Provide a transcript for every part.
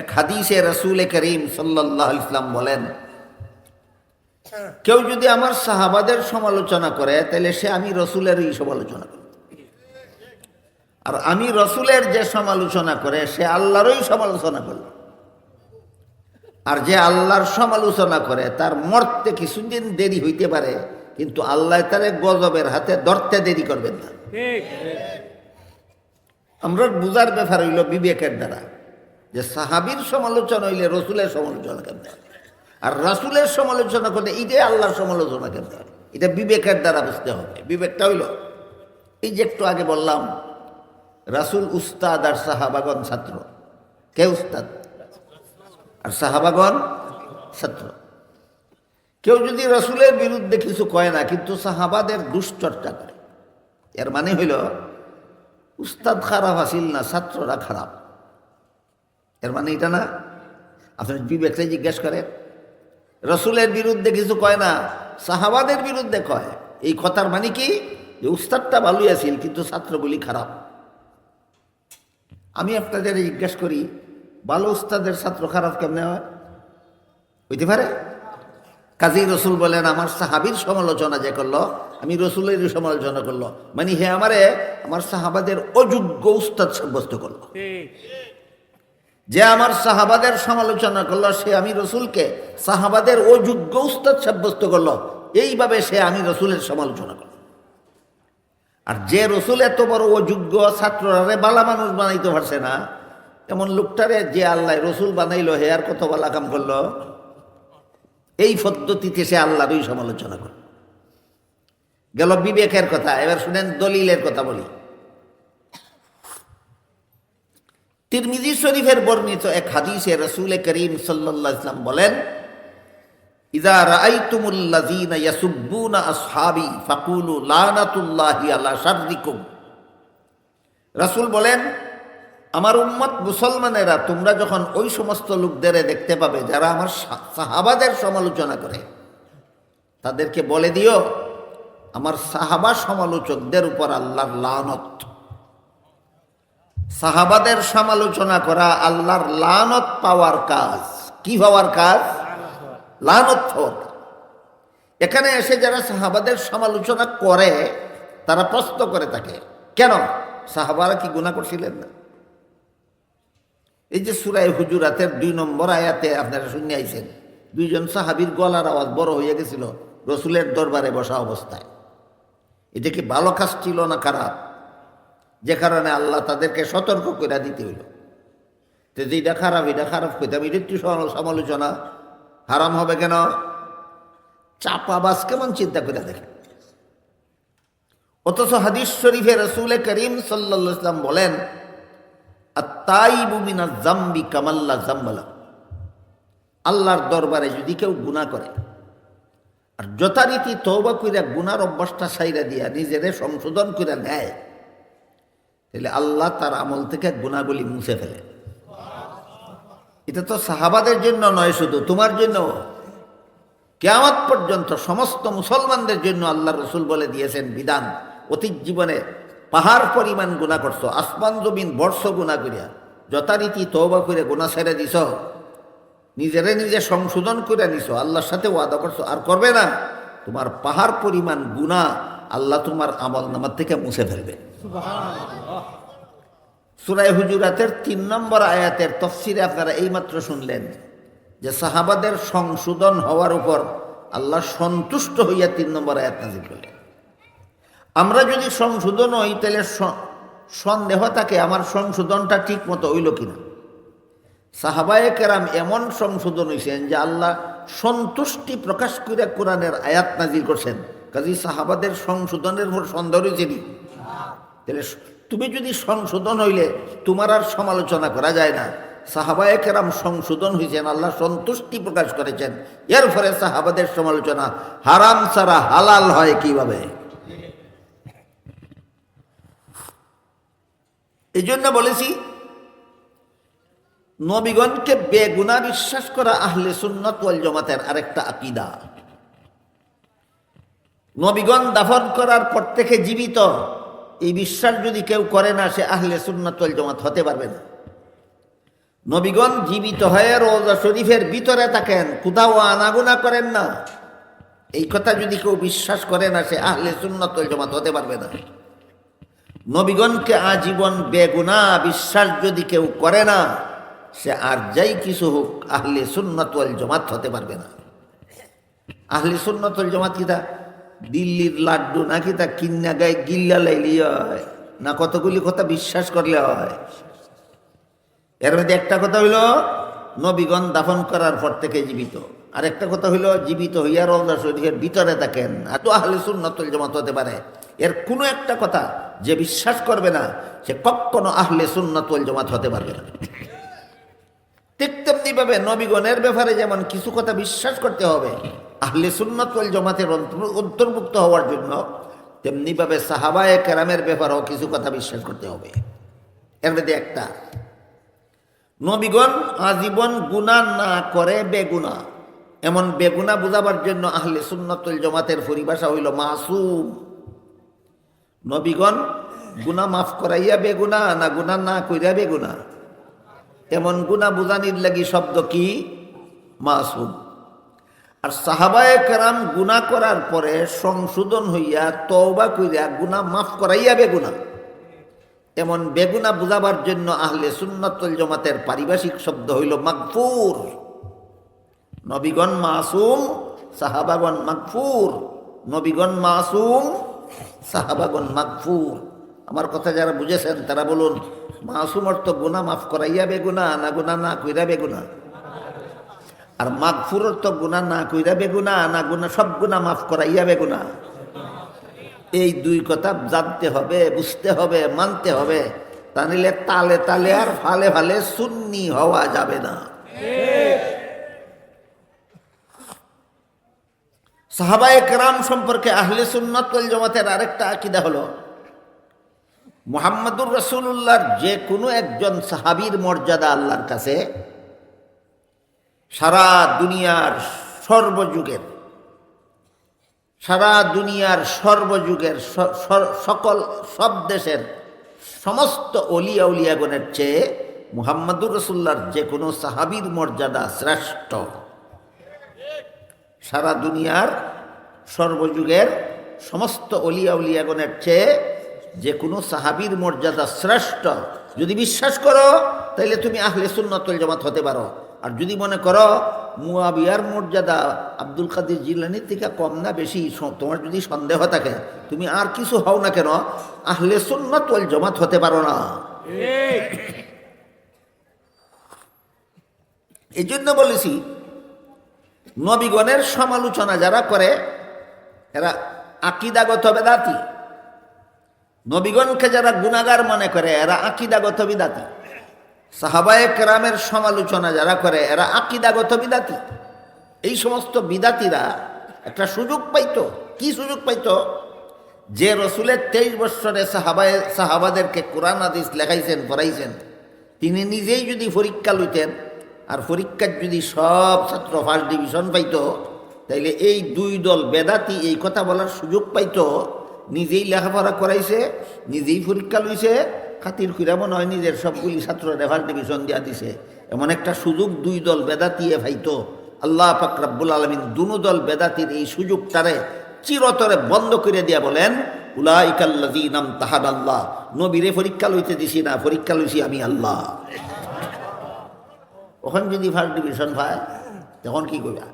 এক হাদিসে রসুল করিম সাল্লাহ ইসলাম বলেন কেউ যদি আমার সাহাবাদের সমালোচনা করে তাহলে সে আমি রসুলেরই সমালোচনা করে। আর আমি রসুলের যে সমালোচনা করে সে আল্লাহরই সমালোচনা করল। আর যে আল্লাহর সমালোচনা করে তার মরতে কিছুদিন দেরি হইতে পারে কিন্তু আল্লাহ তারে গজবের হাতে ধরতে দেরি করবেন না। আমরা বুঝার ব্যাপার হইল বিবেকের দ্বারা। যে সাহাবির সমালোচনা হইলে রসুলের সমালোচনা কেমন আর রাসুলের সমালোচনা করলে এটাই আল্লাহর সমালোচনা কেমন এটা বিবেকের দ্বারা বুঝতে হবে। বিবেকটা হইল, এই যে একটু আগে বললাম, রাসুল উস্তাদ আর সাহাবাগন ছাত্র। কে উস্তাদ? আর সাহাবাগন ছাত্র। কেউ যদি রসুলের বিরুদ্ধে কিছু কয় না, কিন্তু সাহাবাদের দুশ্চর্চা করে। এর মানে হইল, উস্তাদ খারাপ আসিল না, ছাত্ররা খারাপ। এর মানে এটা না? আপনি বিবেককে জিজ্ঞেস করেন, রসুলের বিরুদ্ধে কিছু কয় না, সাহাবাদের বিরুদ্ধে কয়। এই কথার মানে কি? যে উস্তাদটা ভালোই আছিল, কিন্তু ছাত্রগুলি খারাপ। আমি আপনাদের জিজ্ঞেস করি, ভালো উস্তাদের ছাত্র খারাপ কেমনে হয়? হইতে পারে? কাজী রসুল বলেন, আমার সাহাবির সমালোচনা যে করল, আমি রসুলের সমালোচনা করল। মানে হে আমারে, আমার সাহাবাদের অযোগ্য উস্তাদ সাব্যস্ত করল। যে আমার সাহাবাদের সমালোচনা করল, সে আমি রসুলকে, সাহাবাদের অযোগ্য উস্তাদ সাব্যস্ত করল, এইভাবে সে আমি রসুলের সমালোচনা করল। আর যে রসুল এত বড় অযোগ্য ছাত্ররারে বালা মানুষ বানাইতে পারছে না, এমন লোকটারে যে আল্লাহ রসুল বানাইলো, হে আর কত বালা কাম করল? এই পদ্ধতিতে সে আল্লাহরই সমালোচনা করে গেল বিবেকের কথা, এবার শুনেন দলিলের কথা বলি। তিরমিজি শরীফের বর্ণিত এক হাদিসে রসুল করিম আলাইহি ইসলাম বলেন ইদা রাআইতুমুল্লাযীনা ইয়াসুব্বুনা আসহাবি ফাকুলু লানাতুল্লাহি আলা শাররিকুম। রাসূল বলেন, আমার উম্মত মুসলমানেরা তোমরা যখন ওই সমস্ত লোকদের দেখতে পাবে যারা আমার সাহাবাদের সমালোচনা করে, তাদেরকে বলে দিও, আমার সাহাবা সমালোচকদের উপর আল্লাহর লানত। সাহাবাদের সমালোচনা করা আল্লাহর লানত পাওয়ার কাজ। কি হওয়ার কাজ? লানত এখানে এসে যারা সাহাবাদের সমালোচনা করে, তারা প্রশ্ন করে থাকে, কেন? সাহাবারা কি গুণা করছিলেন না? এই যে সুরাই হুজুরাতের দুই নম্বর আয়াতে আপনারা শুনে আইছেন, দুইজন সাহাবির গলার আওয়াজ বড় হয়ে গেছিল, রসুলের দরবারে বসা অবস্থায়। এটা কি ভালো কাজ ছিল না খারাপ? যে কারণে আল্লাহ তাদেরকে সতর্ক করে দিতে হইল। তো যেটা খারাপ, এটা খারাপ কইতাম এটা একটু সমালোচনা, হারাম হবে কেন? চাপাবাস কেমন চিন্তা করে দেখে অথচ হাদিস শরীফে রসুল করিম সাল্লা ইসলাম বলেন জাম্বি জাম্বালা আল্লাহর দরবারে যদি কেউ গুণা করে, আর যথারীতি তৌবা কইরা গুনার অভ্যাসটা সাইরা দিয়া নিজেরে সংশোধন করে নেয় তাহলে আল্লাহ তার আমল থেকে গুণাগুলি মুছে ফেলে। এটা তো সাহাবাদের জন্য নয় শুধু, তোমার জন্য। কেয়ামত পর্যন্ত সমস্ত মুসলমানদের জন্য আল্লাহ রসুল বলে দিয়েছেন, বিধান, অতীত জীবনে পাহাড় পরিমাণ গুণা করছ, আসমান জমিন বর্ষ গুণা করিয়া। যথারীতি তৌবা করে গুণা ছেড়ে দিছ, নিজেরে নিজে সংশোধন করে নিছ, আল্লাহর সাথে ওয়াদা করছ, আর করবে না। তোমার পাহাড় পরিমাণ গুণা আল্লাহ তোমার আমল নামার থেকে মুছে ফেলবে। সুরাই হুজুরাতের তিন নম্বর আয়াতের তফসিরে আপনারা এইমাত্র শুনলেন যে সাহাবাদের সংশোধন হওয়ার উপর আল্লাহ সন্তুষ্ট হইয়া তিন নম্বর আয়াত নাজিল করলেন। আমরা যদি সংশোধন হই, তাহলে সন্দেহ থাকে আমার সংশোধনটা ঠিক মতো হইল কিনা। সাহাবায়ে কেরাম এমন সংশোধন হয়েছেন যে আল্লাহ সন্তুষ্টি প্রকাশ করে কোরআনের আয়াত নাজিল করছেন। কাজী সাহাবাদের সংশোধনের উপর সন্দেহ রয়েছেনি তাহলে তুমি যদি সংশোধন হইলে তোমার আর সমালোচনা করা যায় না। সাহাবায়ে কেরাম সংশোধন হয়েছেন আল্লাহ সন্তুষ্টি প্রকাশ করেছেন। এর ফলে সাহাবাদের সমালোচনা হারাম ছাড়া হালাল হয় কীভাবে? এই জন্য বলেছি, নবীগণকে বেগুনা বিশ্বাস করা আহলে সুন্নত ওয়াল জমাতের আরেকটা আকিদা। নবীগণ দাফন করার পর থেকে জীবিত। এই বিশ্বাস যদি কেউ করে না, সে আহলে সুন্নত ওয়াল জমাত হতে পারবে না। নবীগণ জীবিত হয়ে রোজা শরীফের ভিতরে থাকেন, কোথাও আনাগুনা করেন না। এই কথা যদি কেউ বিশ্বাস করে না, সে আহলে সুন্নত ওয়াল জামাত হতে পারবে না। নবীগণকে আজীবন বেগুনা বিশ্বাস যদি কেউ করে না, সে আর যাই কিছু হোক, আহলে সুন্নত ওয়াল জামাত হতে পারবে না। আহলে সুন্নত ওয়াল জামাত কিতা দিল্লির লাড্ডু নাকি তা কিন্না গায়ে গিল্লা লাইলি হয়? না কতগুলি কথা বিশ্বাস করলে হয়? এর মধ্যে একটা কথা হইল, নবীগণ দাফন করার পর থেকে জীবিত। আর একটা কথা হইল, জীবিত হইয়া রওজা শরীফের ভিতরে থাকেন। আর তো আহলে সুন্নতুল জামাত হতে পারে। এর কোনো একটা কথা যে বিশ্বাস করবে না, সে কখনো আহলে সুন্নতুল জামাত হতে পারবে না। ঠিক তেমনি ভাবে নবীগণের ব্যাপারে যেমন কিছু কথা বিশ্বাস করতে হবে আহলে সুন্নতুল জামাতের অন্তর- অন্তর্ভুক্ত হওয়ার জন্য তেমনি ভাবে সাহাবায়ে কেরামের ব্যাপারেও কিছু কথা বিশ্বাস করতে হবে। এর মধ্যে একটা, নবীগণ আজীবন গুণা না করে বেগুনা এমন বেগুনা বুঝাবার জন্য আহলে সুন্নতুল জমাতের পরিভাষা হইল মাসুম। নবীগণ গুণা মাফ করাইয়া বেগুনা না গুণা না কইরা বেগুনা এমন গুণা বুঝানির লাগি শব্দ কি? মাসুম। আর সাহাবায়ে কেরাম গুণা করার পরে সংশোধন হইয়া তওবা কইরা গুণা মাফ করাইয়া বেগুনা এমন বেগুনা বুঝাবার জন্য আহলে সুন্নতুল জমাতের পারিভাষিক শব্দ হইল মাগফুর। নবীগণ মাসুম, সাহাবাগণ মাগফুর। নবীগণ মাসুম, সাহাবাগণ মাগফুর। আমার কথা যারা বুঝেছেন তারা বলুন, মাসুম অর্থ গুণা মাফ করাইয়া বেগুনা না গুণা না কইরা বেগুনা আর মাগফুর তো গুণা না কইরা বেগুনা না গুণা সব গুণা মাফ করাইয়া বেগুনা এই দুই কথা জানতে হবে, বুঝতে হবে, মানতে হবে। তা নিলে তালে তালে আর ফালে ফালে সুন্নি হওয়া যাবে না। সাহাবায়ে কেরাম সম্পর্কে আহলে সুন্নত ওয়াল জামাতের আরেকটা আকিদা হলো, মুহাম্মদুর রসুল্লাহর যে কোনো একজন সাহাবির মর্যাদা আল্লাহর কাছে সারা দুনিয়ার সর্বযুগের, সারা দুনিয়ার সর্বযুগের সকল সব দেশের সমস্ত অলিয়া উলিয়াগণের চেয়ে মুহাম্মদুর রসুল্লার যে কোনো সাহাবীর মর্যাদা শ্রেষ্ঠ। সারা দুনিয়ার সর্বযুগের সমস্ত অলিয়া উলিয়াগণের চেয়ে যে কোনো সাহাবীর মর্যাদা শ্রেষ্ঠ। যদি বিশ্বাস করো তাহলে তুমি আহলে সুন্নতুল জমাত হতে পারো। আর যদি মনে করো মুয়াবিয়ার মর্যাদা আব্দুল কাদের জিলানির থেকে কম না বেশি তোমার যদি সন্দেহ থাকে, তুমি আর কিছু হও না কেন, আহলে সুন্নতুল জামাত হতে পারো না। এই জন্য বলেছি, নবীগণের সমালোচনা যারা করে, এরা আকিদাগত বেদাতি। নবীগণকে যারা গুণাগার মনে করে, এরা আকিদাগত বিদাতি। সাহাবায়ে কেরামের সমালোচনা যারা করে, এরা আকিদাগত বিদাতি। এই সমস্ত বিদাতিরা একটা সুযোগ পাইতো। কি সুযোগ পাইত? যে রসুলের তেইশ বৎসরে সাহাবায়, সাহাবাদেরকে কোরআন আদিস লেখাইছেন, পড়াইছেন, তিনি নিজেই যদি পরীক্ষা লইতেন, আর পরীক্ষার যদি সব ছাত্র ফার্স্ট ডিভিশন পাইত, তাইলে এই দুই দল বেদাতি এই কথা বলার সুযোগ পাইত। নিজেই লেখাপড়া করাইছে, নিজেই পরীক্ষা লইছে খাতির কইরা হয় নিজের সবগুলি ছাত্র ফার্স্ট ডিভিশন দিয়া দিছে। এমন একটা সুযোগ দুই দল বেদাতিয়ে পাইতো আল্লাহ পাক রাব্বুল আলমিন দুনো দল বেদাতির এই সুযোগটারে চিরতরে বন্ধ করে দিয়া বলেন উলাইকাল্লাজি নাম তাহাদ আল্লাহ নবীরে পরীক্ষা লইতে দিছি না, পরীক্ষা লইছি আমি আল্লাহ। ওখান যদি ফার্স্ট ডিভিশন পায়, তখন কি করবা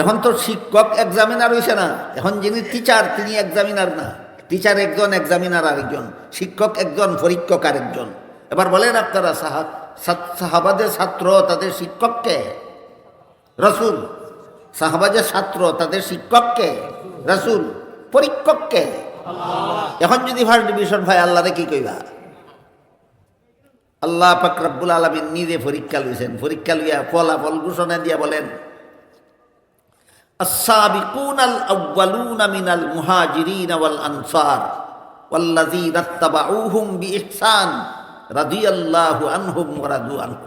এখন তো শিক্ষক এক্সামিনার হয়েছে না। এখন যিনি টিচার তিনি এক্সামিনার না। টিচার একজন, এক্সামিনার আরেকজন, শিক্ষক একজন, পরীক্ষক আরেকজন। এবার বলেন আপনারা, সাহা সাহাবাদের ছাত্র তাদের শিক্ষককে রসুল। সাহাবাজের ছাত্র তাদের শিক্ষককে রসুল। পরীক্ষককে এখন যদি ফার্স্ট ডিভিশন ভাই আল্লাহরে কি কইবা? আল্লাহ পাক রব্বুল আলমিন নিজে পরীক্ষা লইছেন। পরীক্ষা লইয়া ফলাফল ঘোষণা দিয়া বলেন السابقون الأولون من المهاجرين والأنصار والذين اتبعوهم بإحسان رضي الله عنهم ورضوا عنه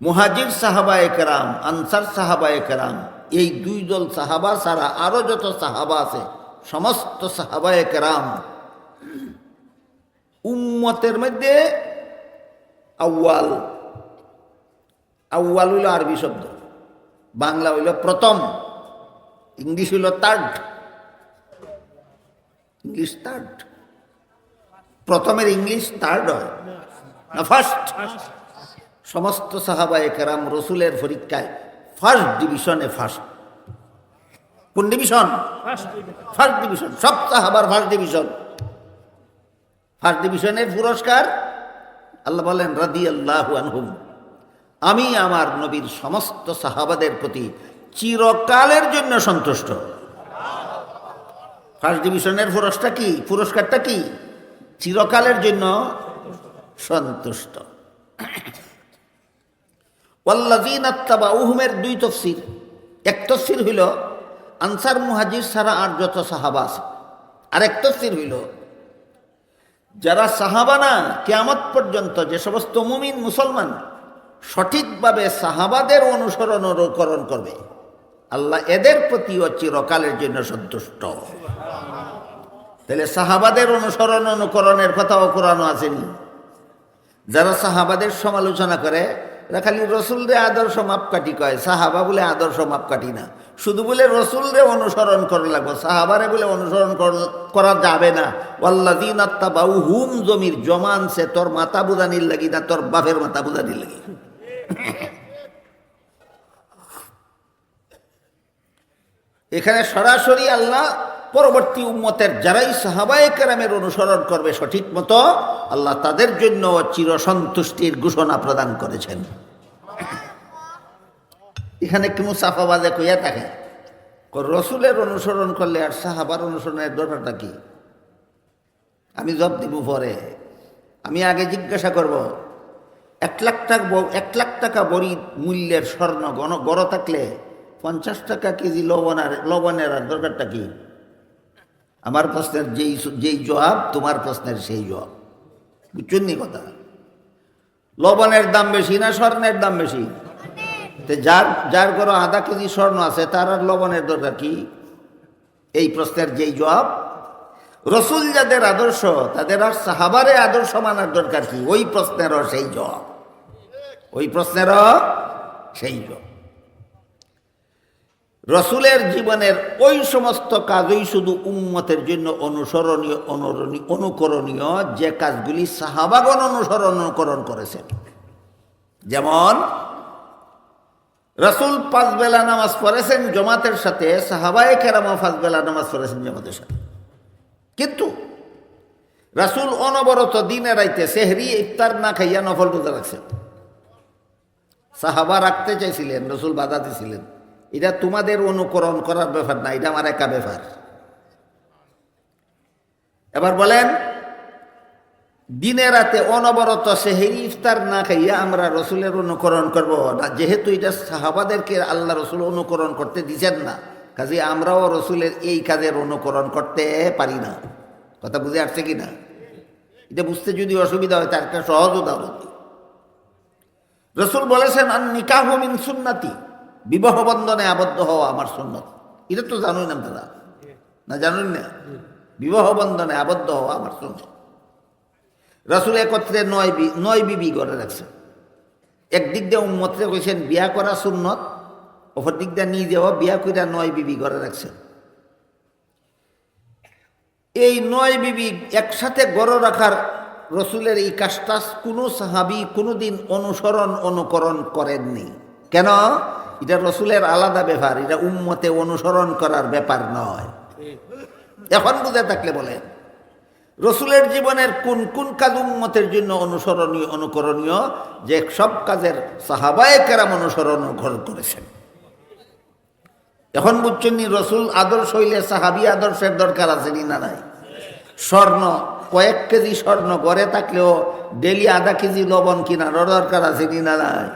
মুহাজির সাহাবায়ে কেরাম আনসার সাহাবায়ে কেরাম এই দুই দল সাহাবা ছাড়া আরো যত সাহাবা আছে সমস্ত সাহাবায়ে কেরাম উম্মতের মধ্যে আউয়াল আউয়াল হইল আরবি শব্দ বাংলা হইল প্রথম, ইংলিশ হইল থার্ড ইংলিশ থার্ড প্রথমের ইংলিশ থার্ড হয়, না ফার্স্ট সমস্ত সাহাবায়ে কেরাম রসুলের পরীক্ষায় ফার্স্ট ডিভিশনে ফার্স্ট কোন ডিভিশন ফার্স্ট ডিভিশন সব সাহাবার ফার্স্ট ডিভিশন ফার্স্ট ডিভিশনের পুরস্কার, আল্লাহ বলেন রাদি আল্লাহ আনহুম। আমি আমার নবীর সমস্ত সাহাবাদের প্রতি চিরকালের জন্য সন্তুষ্ট। ফার্স্ট ডিভিশনের পুরস্কার কি? পুরস্কারটা কি? চিরকালের জন্য সন্তুষ্ট। উহুমের দুই তফসির। এক তফসির হইল, আনসার মুহাজির সারা আর যত সাহাবা আছে। আর এক তফসির হইল, যারা সাহাবা না, কেয়ামত পর্যন্ত যে সমস্ত মুমিন মুসলমান সঠিকভাবে সাহাবাদের অনুসরণ অনুকরণ করবে। আল্লাহ এদের প্রতিও চিরকালের জন্য সন্তুষ্ট। তাহলে সাহাবাদের অনুসরণ অনুকরণের কথাও কোরআন আসেনি যারা সাহাবাদের সমালোচনা করে, এরা খালি রসুলরে আদর্শ মাপকাঠি কয়, সাহাবা বলে আদর্শ মাপকাঠি না। শুধু বলে রসুলরে অনুসরণ করা লাগবে, সাহাবারে বলে অনুসরণ কর- যাবে না। ওয়াল্লাদিন আত্মাবাউ হুম জমির জমান, সে তোর মাথা বুঝানির লাগি না, তোর বাপের মাথা বুঝানির লাগি। এখানে সরাসরি আল্লাহ পরবর্তী উম্মতের যারাই সাহাবায়ে কেরামের অনুসরণ করবে সঠিক মতো আল্লাহ তাদের জন্য চিরসন্তুষ্টির ঘোষণা প্রদান করেছেন। এখানে কোনো সাফাবাদে কইয়া থাকে? রসুলের অনুসরণ করলে আর সাহাবার অনুসরণের দরকারটা কি? আমি জব দিব পরে। আমি আগে জিজ্ঞাসা করব এক লাখ টাকা এক লাখ টাকা বড়ি মূল্যের স্বর্ণ গণ, গড় থাকলে পঞ্চাশ টাকা কেজি লবণের লবণের আর দরকারটা কি? আমার প্রশ্নের যেই যেই জবাব, তোমার প্রশ্নের সেই জবাব। বুঝছেন কথা? লবণের দাম বেশি না স্বর্ণের দাম বেশি? তো যার যার ঘরে আধা কেজি স্বর্ণ আছে, তার আর লবণের দরকার কি? এই প্রশ্নের যেই জবাব রসুল যাদের আদর্শ, তাদের আর সাহাবারে আদর্শ মানার দরকার কি? ওই প্রশ্নের সেই জবাব। ওই প্রশ্নেরও সেই জবাব। রসুলের জীবনের ওই সমস্ত কাজই শুধু উম্মতের জন্য অনুসরণীয়, অনুরণী, অনুকরণীয়, যে কাজগুলি সাহাবাগণ অনুসরণ, অনুকরণ করেছেন। যেমন, রসুল পাঁচ বেলা নামাজ পড়েছেন জমাতের সাথে, সাহাবায়ে কেরামা পাঁচ বেলা নামাজ পড়েছেন জমাতের সাথে। কিন্তু রাসুল অনবরত দিনে রাইতে সেহরি, ইফতার না খাইয়া নফল রোজা রাখছেন। সাহাবা রাখতে চাইছিলেন, রসুল বাধা দিছিলেন। এটা তোমাদের অনুকরণ করার ব্যাপার না, এটা আমার একা ব্যাপার। এবার বলেন, দিনে রাতে অনবরত সেহেরি, ইফতার না খাইয়া আমরা রসুলের অনুকরণ করব না, যেহেতু এটা সাহাবাদেরকে আল্লাহ রসুল অনুকরণ করতে দিচ্ছেন না। কাজে আমরাও রসুলের এই কাজের অনুকরণ করতে পারি না। কথা বুঝে আসছে কি না? এটা বুঝতে যদি অসুবিধা হয় তার একটা সহজ উদাহরণ। রসুল বলেছেন আর নিকাহ মিন সুন্নাতি। বিবাহ বন্ধনে আবদ্ধ হওয়া আমার সুন্নত। এটা তো জানোই না দাদা না জানুন না? বিবাহ বন্ধনে আবদ্ধ হওয়া আমার সুন্নত। রসুল একত্রে নয় নয় বিবি করে রাখছেন। একদিক দিয়ে উম্মতরে কইছেন, বিয়া করা সুন্নত অপর দিয়ে নিজেও বিয়া কইরা নয় বিবি করে রাখছেন। এই নয় বিবি একসাথে গড় রাখার রসুলের এই কাজটা কোনো সাহাবি কোনোদিন অনুসরণ, অনুকরণ করেননি। কেন? এটা রসুলের আলাদা ব্যাপার, এটা উম্মতে অনুসরণ করার ব্যাপার নয়। এখন বুঝে থাকলে বলেন, রসুলের জীবনের কোন কোন কাজ উম্মতের জন্য অনুসরণীয়, অনুকরণীয়? যে সব কাজের সাহাবায়ে কেরাম অনুসরণ করেছেন। এখন বুঝছেন রসুল আদর্শ হইলে সাহাবি আদর্শের দরকার আছে নি না নাই? স্বর্ণ, কয়েক কেজি স্বর্ণ গড়ে থাকলেও ডেলি আধা কেজি লবণ কিনার দরকার আছে নি না নাই?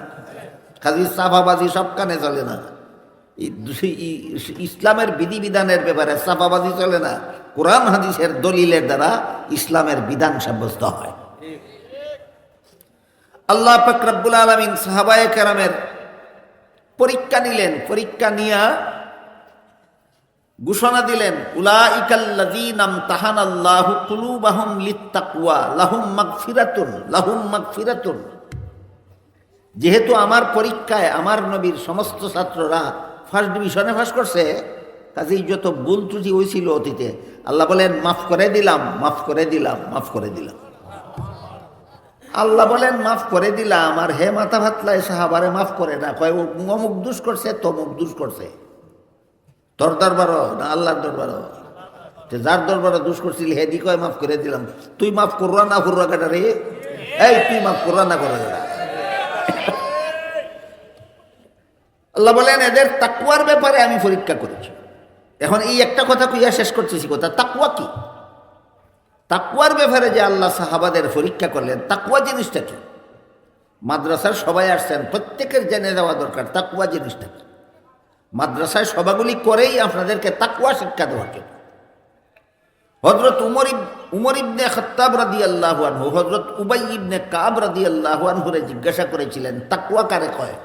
কাজী সাফাবাজি সব কানে চলে না। ইসলামের বিধিবিধানের ব্যাপারে সাফাবাজি চলে না। কোরআন হাদিসের দলিলের দ্বারা ইসলামের বিধান সাব্যস্ত হয়। আল্লাহ ফকরাবুল আলমিন সাহাবায়ে কেরামের পরীক্ষা নিলেন। পরীক্ষা নিয়া ঘোষণা দিলেন উলা ইকাল্লাযীনাম তাহানাল্লাহু কুলুবাহুম লিত্তাকওয়া, লাহুম মাগফিরাতুন লাহুম মাগফিরাতুন। যেহেতু আমার পরীক্ষায় আমার নবীর সমস্ত ছাত্ররা ফার্স্ট ডিভিশনে ফার্স্ট করছে, কাজেই যত ভুল ত্রুটি হয়েছিল অতীতে, আল্লাহ বলেন, মাফ করে দিলাম, মাফ করে দিলাম, মাফ করে দিলাম। আল্লাহ বলেন, মাফ করে দিলাম, আর হে মাথা ভাতলায় সাহাবারে মাফ করে না। কয়, অমুক দুষ করছে, তমুক দুষ করছে। তোর দরবারও না আল্লাহর দরবার যে যার দরবারে দুষ করছিল হেদি কয়, মাফ করে দিলাম। তুই মাফ কররা না কররা কাটা রে? এই, তুই মাফ কররা না করা আল্লাহ বলেন, এদের তাকুয়ার ব্যাপারে আমি পরীক্ষা করেছি। এখন এই একটা কথা কইয়া শেষ করতেছি কথা। তাকুয়া কি? তাকুয়ার ব্যাপারে যে আল্লাহ সাহাবাদের পরীক্ষা করলেন তাকুয়া জিনিসটা কি? মাদ্রাসার সবাই আসছেন, প্রত্যেকের জেনে যাওয়া দরকার তাকুয়া জিনিসটা কি? মাদ্রাসায় সভাগুলি করেই আপনাদেরকে তাকুয়া শিক্ষা দেওয়ার জন্য হজরত উমর উমর ইবনে খত্তাব রাদি আল্লাহ আনহু হজরত উবাই ইবনে কাব রাদি আল্লাহ আনহুরে জিজ্ঞাসা করেছিলেন তাকুয়া কারে কয়?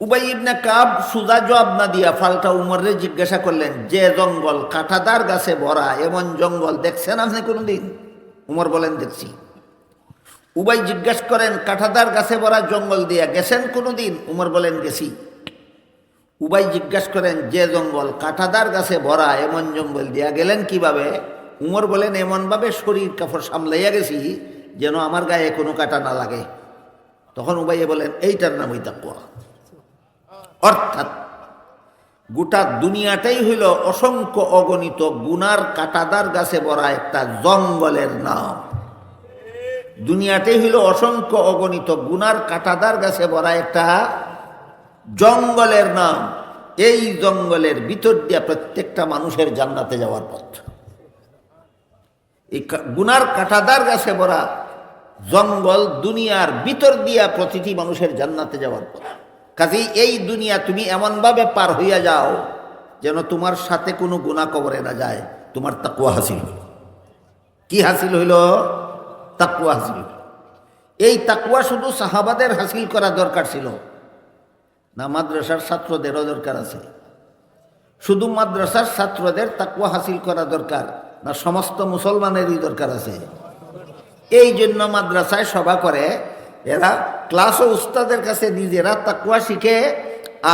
উবাই ইবনে কাব সুজা জবাব না দিয়া ফালটা উমরে জিজ্ঞাসা করলেন, যে জঙ্গল কাঁটাদার গাছে ভরা, এমন জঙ্গল দেখছেন আপনি কোনোদিন? উমর বলেন, দেখছি। উবাই জিজ্ঞাসা করেন কাঁটাদার গাছে ভরা জঙ্গল দিয়া গেছেন কোনোদিন? উমর বলেন, গেছি। উবাই জিজ্ঞাসা করেন, যে জঙ্গল কাঁটাদার গাছে ভরা, এমন জঙ্গল দিয়া গেলেন কীভাবে? উমর বলেন, এমনভাবে শরীর কাপড় সামলাইয়া গেছি যেন আমার গায়ে কোনো কাটা না লাগে। তখন উবাইয়ে বলেন, এইটার নামই তাকুয়া অর্থাৎ গোটা দুনিয়াটাই হইল অসংখ্য অগণিত গুনার কাটাদার গাছে ভরা একটা জঙ্গলের নাম। দুনিয়াটাই হইল অসংখ্য অগণিত গুনার কাটাদার গাছে ভরা একটা জঙ্গলের নাম। এই জঙ্গলের ভিতর দিয়া প্রত্যেকটা মানুষের জান্নাতে যাওয়ার পথ। এই গুনার কাটাদার গাছে ভরা জঙ্গল দুনিয়ার ভিতর দিয়া প্রতিটি মানুষের জান্নাতে যাওয়ার পথ। কাজেই এই দুনিয়া তুমি এমনভাবে পার হইয়া যাও যেন তোমার সাথে কোনো গুণা কবরে না যায়। তোমার তাকুয়া হাসিল হইল। কি হাসিল হইল? তাকুয়া হাসিল এই তাকুয়া শুধু সাহাবাদের হাসিল করা দরকার ছিল। না, মাদ্রাসার ছাত্রদেরও দরকার আছে। শুধু মাদ্রাসার ছাত্রদের তাকুয়া হাসিল করা দরকার না, সমস্ত মুসলমানেরই দরকার আছে। এই জন্য মাদ্রাসায় সভা করে, এরা ক্লাস ও উস্তাদের কাছে নিজেরা তাকুয়া শিখে,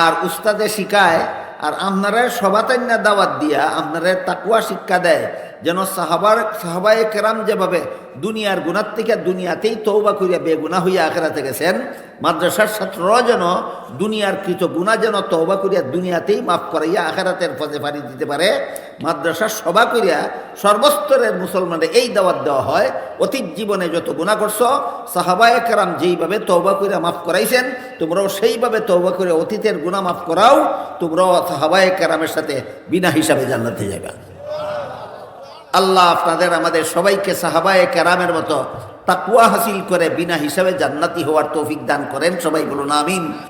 আর উস্তাদে শিখায়, আর আপনারা সবাতান্যা দাওয়াত দিয়া আপনারা তাকুয়া শিক্ষা দেয়। যেন সাহাবার, সাহাবায়ে কেরাম যেভাবে দুনিয়ার গুণার থেকে দুনিয়াতেই তৌবা করিয়া বেগুনা হইয়া আখেরাতে গেছেন, মাদ্রাসার ছাত্ররাও যেন দুনিয়ার কৃত গুণা যেন তৌবা করিয়া দুনিয়াতেই মাফ করাইয়া আখেরাতের পথে পাড়ি দিতে পারে, মাদ্রাসার সভা করিয়া সর্বস্তরের মুসলমানের এই দাওয়াত দেওয়া হয়, অতীত জীবনে যত গুণা করছ, সাহাবায়ে কেরাম যেইভাবে তৌবা করিয়া মাফ করাইছেন, তোমরাও সেইভাবে তৌবা করে অতীতের গুণা মাফ করাও, তোমরাও সাহাবায়ে কেরামের সাথে বিনা হিসাবে জান্নাতে যাবে আল্লাহ আপনাদের, আমাদের সবাইকে সাহাবায়ে কেরামের মতো তাকুয়া হাসিল করে বিনা হিসাবে জান্নাতি হওয়ার তৌফিক দান করেন। সবাই বলুন আমিন।